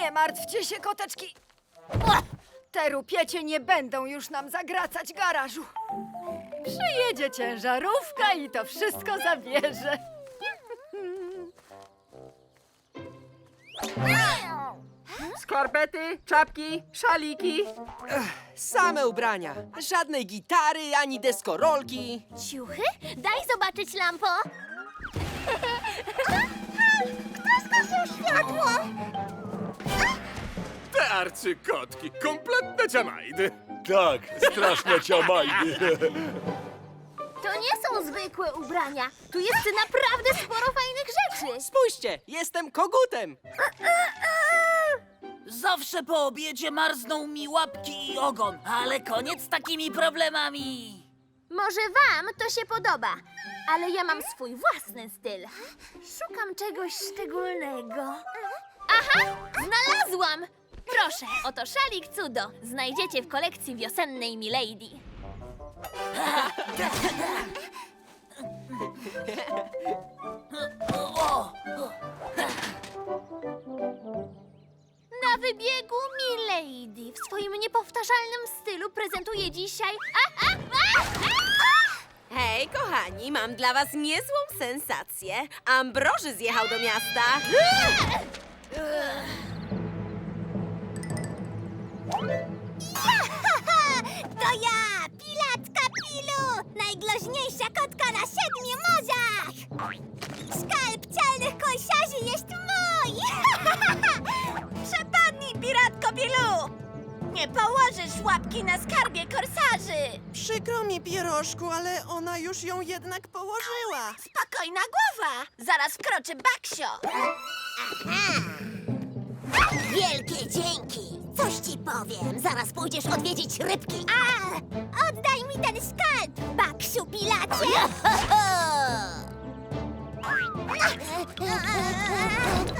Nie martwcie się, koteczki. Ua! Te rupiecie nie będą już nam zagracać garażu. Przyjedzie ciężarówka i to wszystko zabierze. Skarpety, czapki, szaliki. Same ubrania. Żadnej gitary, ani deskorolki. Ciuchy? Daj zobaczyć, Lampo. Kto zgasił światło? Arcykotki, kompletne ciamajdy. Tak, straszne ciamajdy. To nie są zwykłe ubrania. Tu jest naprawdę sporo fajnych rzeczy. Spójrzcie, jestem kogutem. Zawsze po obiedzie marzną mi łapki i ogon, ale koniec z takimi problemami. Może wam to się podoba, ale ja mam swój własny styl. Szukam czegoś szczególnego. Aha, znalazłam! Proszę, oto szalik cudo. Znajdziecie w kolekcji wiosennej Milady. Na wybiegu Milady w swoim niepowtarzalnym stylu prezentuje dzisiaj... A, a, a, a! Hej, kochani, mam dla was niezłą sensację. Ambroży zjechał do miasta. To ja, Pilatka Pilu! Najgroźniejsza kotka na siedmiu morzach! Skarb celnych kolsiarzy jest mój! Przepadnij, piratko Pilu! Nie położysz łapki na skarbie korsarzy! Przykro mi, pierożku, ale ona już ją jednak położyła. Spokojna głowa! Zaraz wkroczy Baksio! Wielkie dzięki! Coś ci powiem, zaraz pójdziesz odwiedzić rybki. A! Oddaj mi ten skarb, Baksiu Pilacie!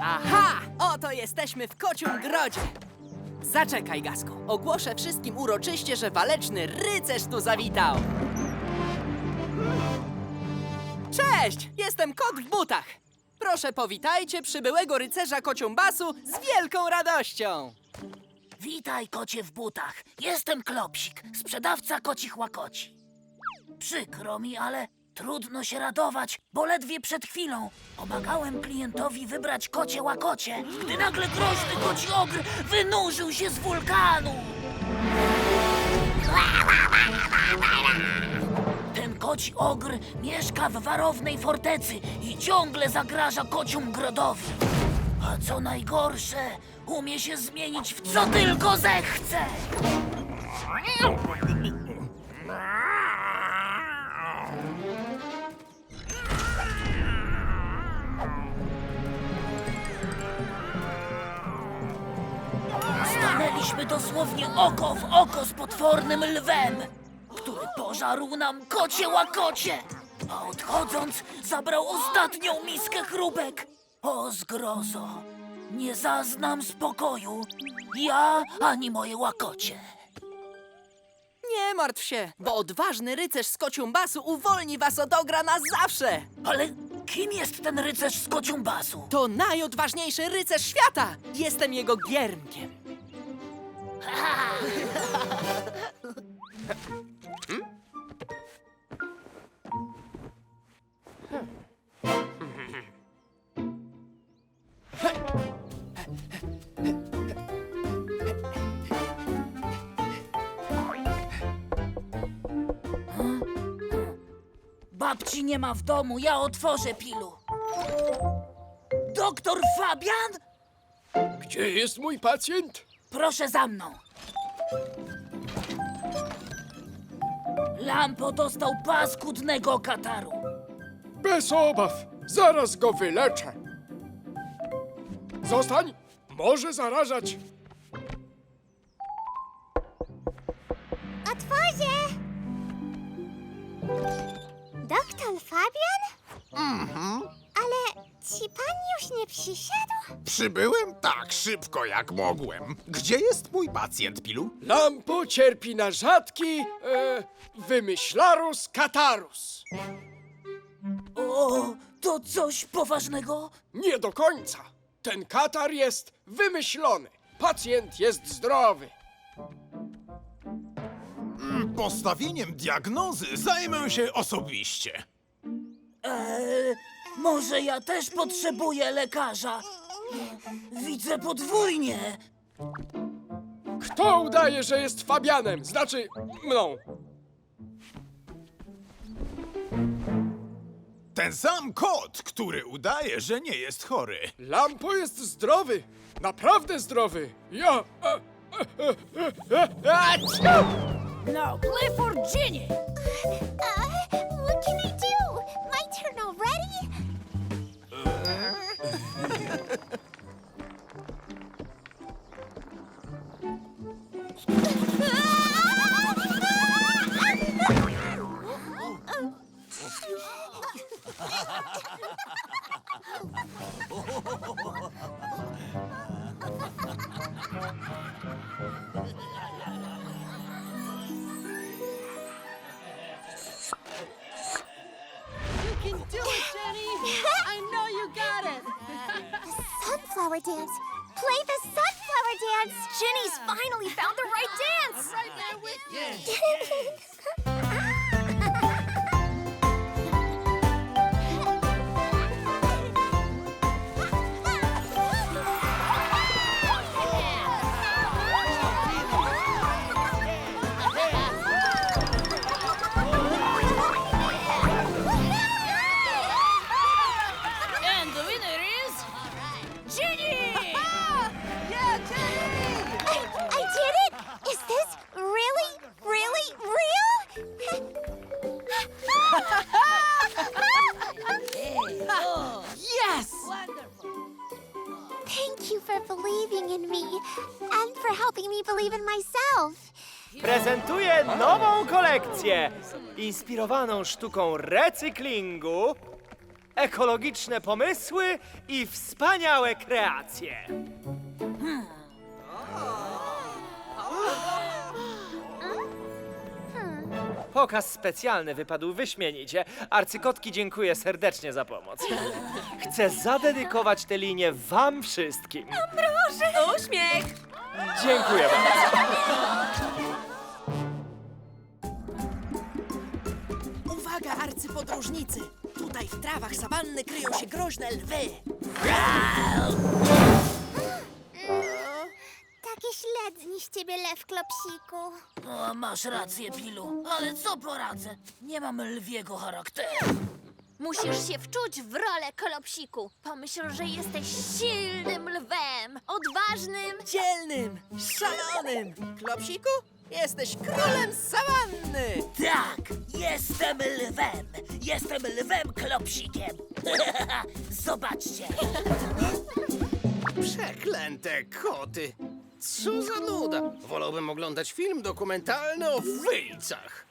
Aha, oto jesteśmy w kocium grodzie. Zaczekaj, Gasko. Ogłoszę wszystkim uroczyście, że waleczny rycerz tu zawitał. Cześć, jestem kot w butach. Proszę powitajcie przybyłego rycerza kociumbasu z wielką radością. Witaj, kocie w butach. Jestem Klopsik, sprzedawca kocich łakoci. Przykro mi, ale trudno się radować, bo ledwie przed chwilą pomagałem klientowi wybrać kocie łakocie, gdy nagle groźny koci ogr wynurzył się z wulkanu. Ten koci ogr mieszka w warownej fortecy i ciągle zagraża kocium grodowi. A co najgorsze, umie się zmienić w co tylko zechce. Stanęliśmy dosłownie oko w oko z potwornym lwem, który pożarł nam kocie łakocie, a odchodząc zabrał ostatnią miskę chrupek. O zgrozo, nie zaznam spokoju, ja ani moje łakocie. Nie martw się, bo odważny rycerz z kociumbasu uwolni was od ogra na zawsze. Ale kim jest ten rycerz z kocią basu? To najodważniejszy rycerz świata. Jestem jego giermkiem. Babci nie ma w domu, ja otworzę pilu. Doktor Fabian? Gdzie jest mój pacjent? Proszę za mną. Lampo dostał paskudnego kataru. Bez obaw, zaraz go wyleczę. Zostań. Może zarażać. Otworzę! Doktor Fabian? Mhm. Ale ci pan już nie przyszedł? Przybyłem tak szybko, jak mogłem. Gdzie jest mój pacjent, Pilu? Lampo cierpi na rzadki e, wymyślarus catarus. O, to coś poważnego? Nie do końca. Ten katar jest wymyślony. Pacjent jest zdrowy. Postawieniem diagnozy zajmę się osobiście. Eee, może ja też potrzebuję lekarza. Widzę podwójnie. Kto udaje, że jest Fabianem? Znaczy mną. Ten sam kot, który udaje, że nie jest chory. Lampo jest zdrowy. Naprawdę zdrowy. Ja. E, e, e, a, ciu! Now play for Ginny! Sunflower dance. Play the sunflower dance. Ginny's finally found the right dance. Right there with And Yes! Thank you for believing in me and for helping me believe in myself. Prezentuję nową kolekcję inspirowaną sztuką recyklingu, ekologiczne pomysły i wspaniałe kreacje. Pokaz specjalny wypadł wyśmienicie. Arcykotki dziękuję serdecznie za pomoc. Chcę zadedykować tę linię wam wszystkim. Uśmiech! Dziękuję bardzo. Uwaga, arcypodróżnicy! Tutaj w trawach sawanny kryją się groźne lwy. Ciebie, lew klopsiku. O, masz rację, Pilu, ale co poradzę? Nie mam lwiego charakteru. Musisz się wczuć w rolę kolopsiku. Pomyśl, że jesteś silnym lwem, odważnym. Dzielnym, szalonym. Klopsiku, jesteś królem sawanny. Tak, jestem lwem. Jestem lwem klopsikiem. Zobaczcie. Przeklęte koty! Co za nuda! Wolałbym oglądać film dokumentalny o wyjcach.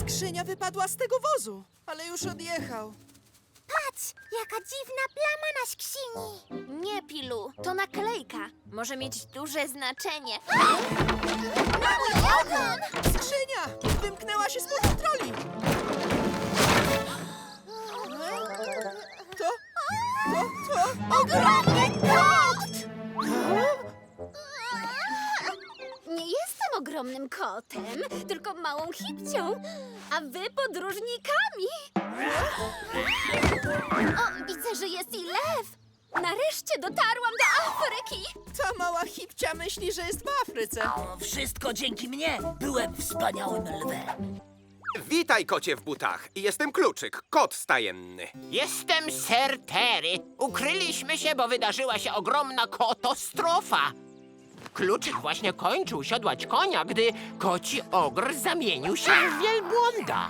Skrzynia wypadła z tego wozu, ale już odjechał. Patrz, jaka dziwna plama na skrzyni. Nie, Pilu, to naklejka. Może mieć duże znaczenie. Na mój ogon! Skrzynia wymknęła się spod kontroli. Ogromny kot! Nie jestem ogromnym kotem, tylko małą hipcią, a wy podróżnikami. O, widzę, że jest i lew. Nareszcie dotarłam do Afryki. Ta mała hipcia myśli, że jest w Afryce. O, wszystko dzięki mnie. Byłem wspaniałym lwem. Witaj, kocie w butach. Jestem Kluczyk, kot stajenny. Jestem Ser Terry. Ukryliśmy się, bo wydarzyła się ogromna kotostrofa. Kluczyk właśnie kończył siodłać konia, gdy koci ogr zamienił się w wielbłąda.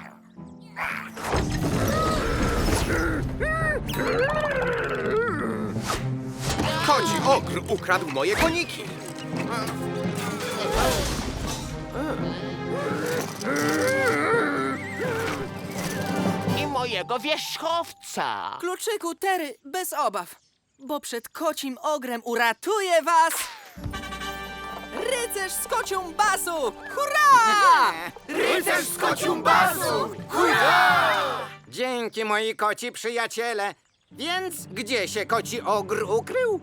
Koci ogr ukradł moje koniki. Mojego wierzchowca. Kluczyku, Tery, bez obaw, bo przed kocim ogrem uratuje was... Rycerz z kocią basu! Hurra! Rycerz z kocią basu! Dzięki moi koci przyjaciele. Więc gdzie się koci ogr ukrył?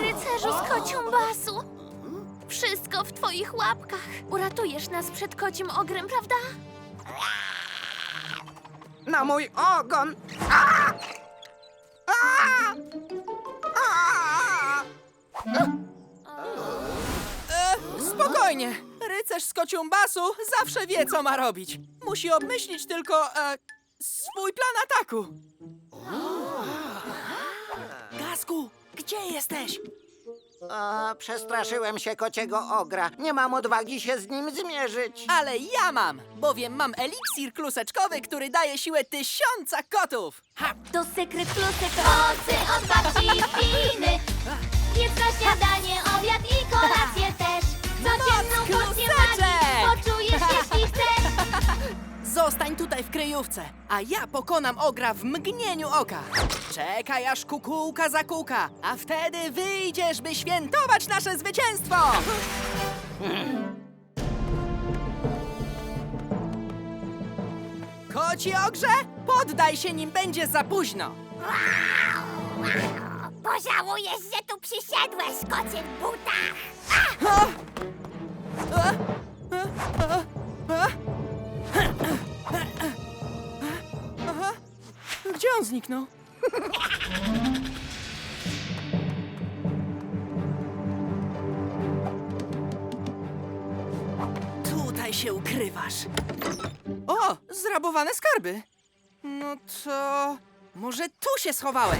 Rycerzu z kocią basu! Wszystko w twoich łapkach. Uratujesz nas przed kocim ogrem, prawda? Na mój ogon! E, spokojnie. Rycerz z kocią basu zawsze wie, co ma robić. Musi obmyślić tylko e, swój plan ataku. Gasku, gdzie jesteś? O, przestraszyłem się kociego ogra. Nie mam odwagi się z nim zmierzyć. Ale ja mam, bowiem mam eliksir kluseczkowy, który daje siłę tysiąca kotów. Ha! To sekret klusek Kocy od babci Finy kryjówce, a ja pokonam ogra w mgnieniu oka. Czekaj, aż kukułka zakuka, a wtedy wyjdziesz, by świętować nasze zwycięstwo! Koci ogrze, poddaj się, nim będzie za późno. Pożałujesz, że tu przysiadłeś, kocie w butach A! A! A! A! Aha. Gdzie on zniknął? Tutaj się ukrywasz. O, zrabowane skarby. No to może tu się schowałeś.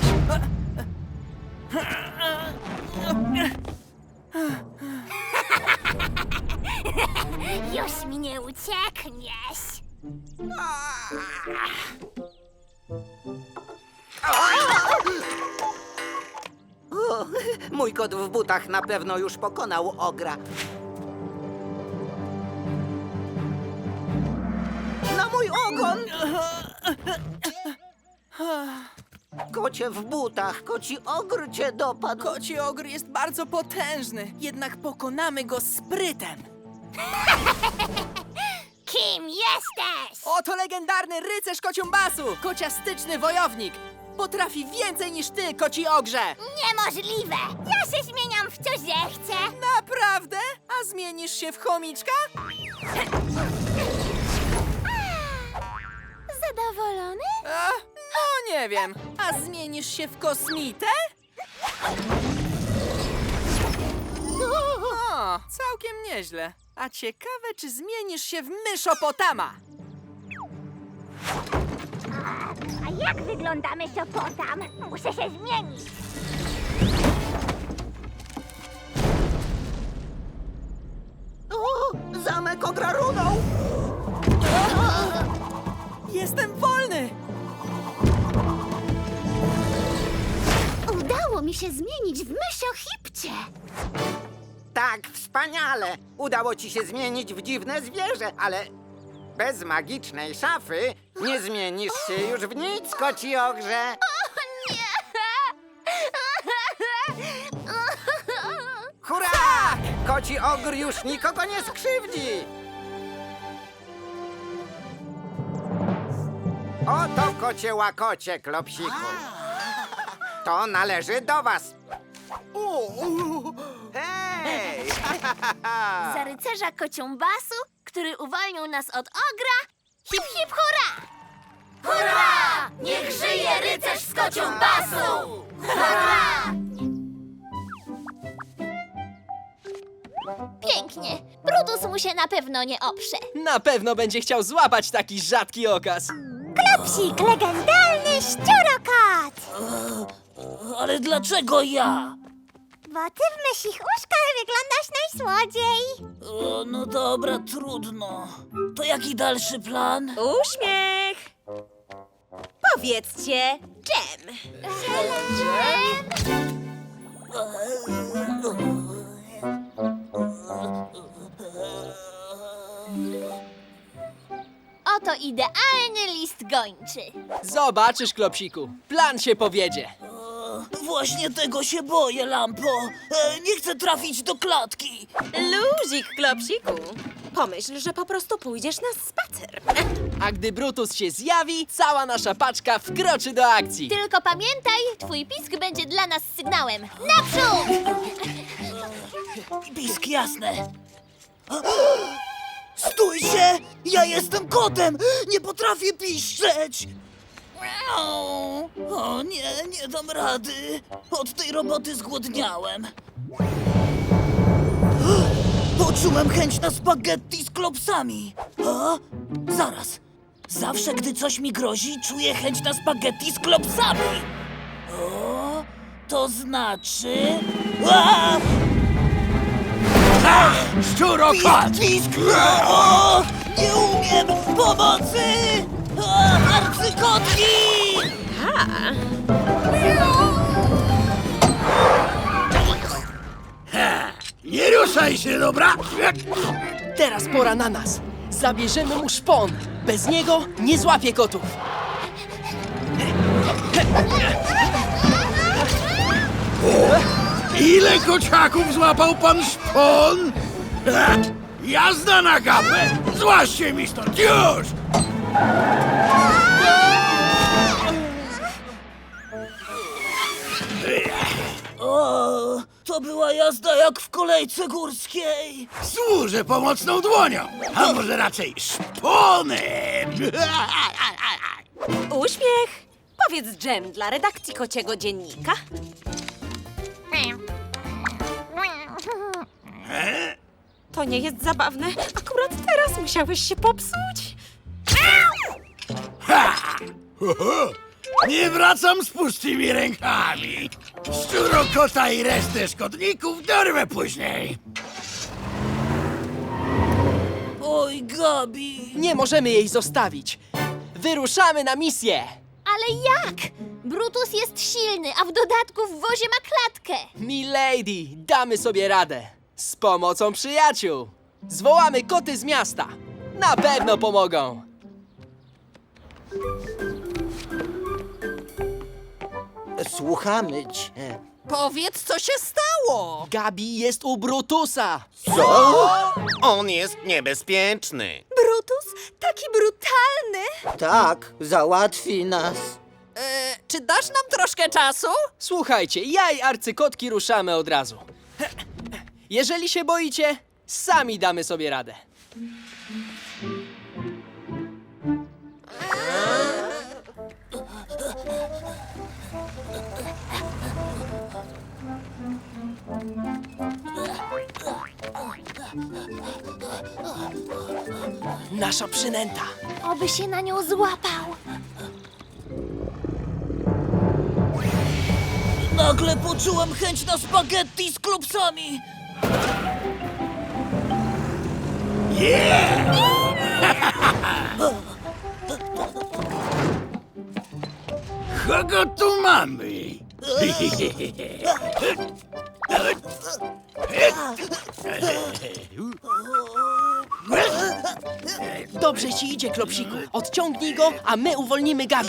Już mi nie uciekniesz Mój kot w butach na pewno już pokonał ogra. Na mój ogon! Kocie w butach, koci ogr cię dopadł. Koci ogr jest bardzo potężny, jednak pokonamy go sprytem. Kim jesteś? Oto legendarny rycerz kociumbasu, kociastyczny wojownik. Potrafi więcej niż ty, koci ogrze. Niemożliwe Ja się zmieniam w co zechcę Naprawdę? A zmienisz się w chomiczka? Zadowolony? A, no nie wiem. A zmienisz się w kosmitę? Całkiem nieźle. A ciekawe, czy zmienisz się w myszopotama? A jak wyglądamy Sopotam? Muszę się zmienić O, zamek ogra runął! Jestem wolny! Udało mi się zmienić w mysiochipcie Tak, wspaniale! Udało ci się zmienić w dziwne zwierzę, ale bez magicznej szafy nie zmienisz się już w nic, koci ogrze. Hurra! Koci ogr już nikogo nie skrzywdzi! Oto kocie łakocie, klopsiku. To należy do was. Hej! Za rycerza kociumbasu, który uwolnił nas od ogra Hip hip hurra! Hurra! Niech żyje rycerz z kociumbasu! Hurra! Pięknie. Brutus mu się na pewno nie oprze. Na pewno będzie chciał złapać taki rzadki okaz. Klopsik, legendarny szczurokat! Ale dlaczego ja? Bo ty w mysich uszkach wyglądasz złodziej. O, no dobra, trudno. To jaki dalszy plan? Uśmiech! Powiedzcie, dżem. Oto idealny list gończy. Zobaczysz, Klopsiku, plan się powiedzie. Właśnie tego się boję, Lampo. E, nie chcę trafić do klatki. Luzik, Klopsiku. Pomyśl, że po prostu pójdziesz na spacer. A gdy Brutus się zjawi, cała nasza paczka wkroczy do akcji. Tylko pamiętaj, twój pisk będzie dla nas sygnałem. Naprzód! Pisk jasne. Stójcie! Ja jestem kotem! Nie potrafię piszczeć! Miau. O nie, nie dam rady. Od tej roboty zgłodniałem. Poczułem chęć na spaghetti z klopsami. A? Zaraz. Zawsze, gdy coś mi grozi, czuję chęć na spaghetti z klopsami. O, to znaczy... A! Szczurokot! Pisk! O, nie umiem! Pomocy! O, arcykotki! Nie ruszaj się, dobra? Teraz pora na nas. Zabierzemy mu szpon. Bez niego nie złapie kotów. Ile kociaków złapał pan szpon? Ha! Jazda na gapę! Złaście mi stąd, już! To była jazda jak w kolejce górskiej. Służę pomocną dłonią, a może raczej szponem! Uśmiech! Powiedz dżem dla redakcji kociego dziennika. To nie jest zabawne. Akurat teraz musiałeś się popsuć. Nie wracam z pustymi rękami! Szczurokota i resztę szkodników dorwę później! Oj, Gabi. Nie możemy jej zostawić. Wyruszamy na misję. Ale jak? Brutus jest silny, a w dodatku w wozie ma klatkę. Milady, damy sobie radę. Z pomocą przyjaciół. Zwołamy koty z miasta. Na pewno pomogą. Słuchamy cię. Powiedz, co się stało. Gabi jest u Brutusa. Co? On jest niebezpieczny. Brutus? Taki brutalny! Tak, załatwi nas. E, czy dasz nam troszkę czasu? Słuchajcie, ja i arcykotki ruszamy od razu. Jeżeli się boicie, sami damy sobie radę. Nasza przynęta. Oby się na nią złapał. Nagle poczułem chęć na spaghetti z klopsami. Kogo tu mamy? Dobrze ci idzie, Klopsiku. Odciągnij go, a my uwolnimy Gabi.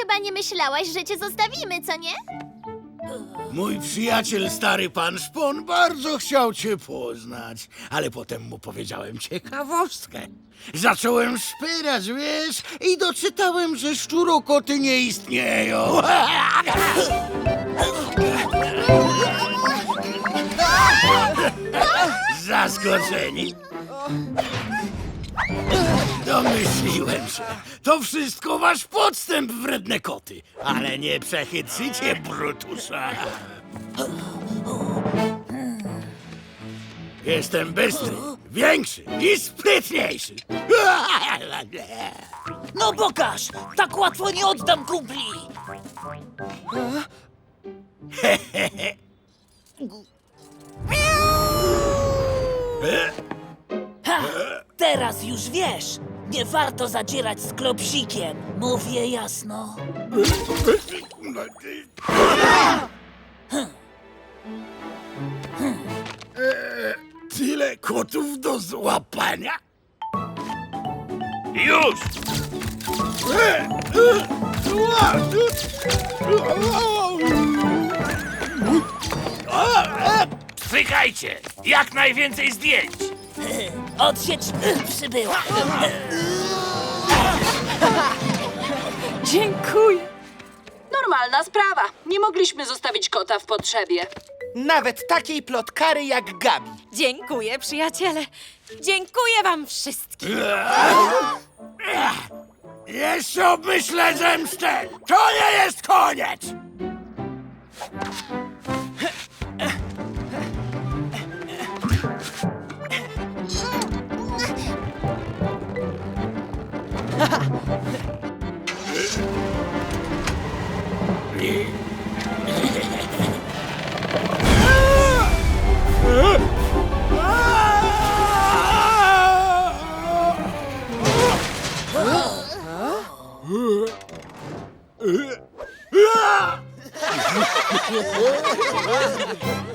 Chyba nie myślałaś, że cię zostawimy, co nie? Mój przyjaciel, stary pan Szpon, bardzo chciał cię poznać, ale potem mu powiedziałem ciekawostkę. Zacząłem szpyrać, wiesz, i doczytałem, że szczurokoty nie istnieją. Zaskoczeni. Domyśliłem się. To wszystko wasz podstęp, wredne koty. Ale nie przechytrzycie Brutusa. Jestem bystry, większy i sprytniejszy. No pokaż! Tak łatwo nie oddam kumpli! Ha! Teraz już wiesz! Nie warto zadzierać z klopsikiem. Mówię jasno. Tyle kotów do złapania? Już! Czekajcie! Jak najwięcej zdjęć! Odsiecz przybyła. Dziękuję. Normalna sprawa. Nie mogliśmy zostawić kota w potrzebie. Nawet takiej plotkary jak Gabi. Dziękuję, przyjaciele. Dziękuję wam wszystkim. Jeszcze obmyślę zemstę! To nie jest koniec! うわ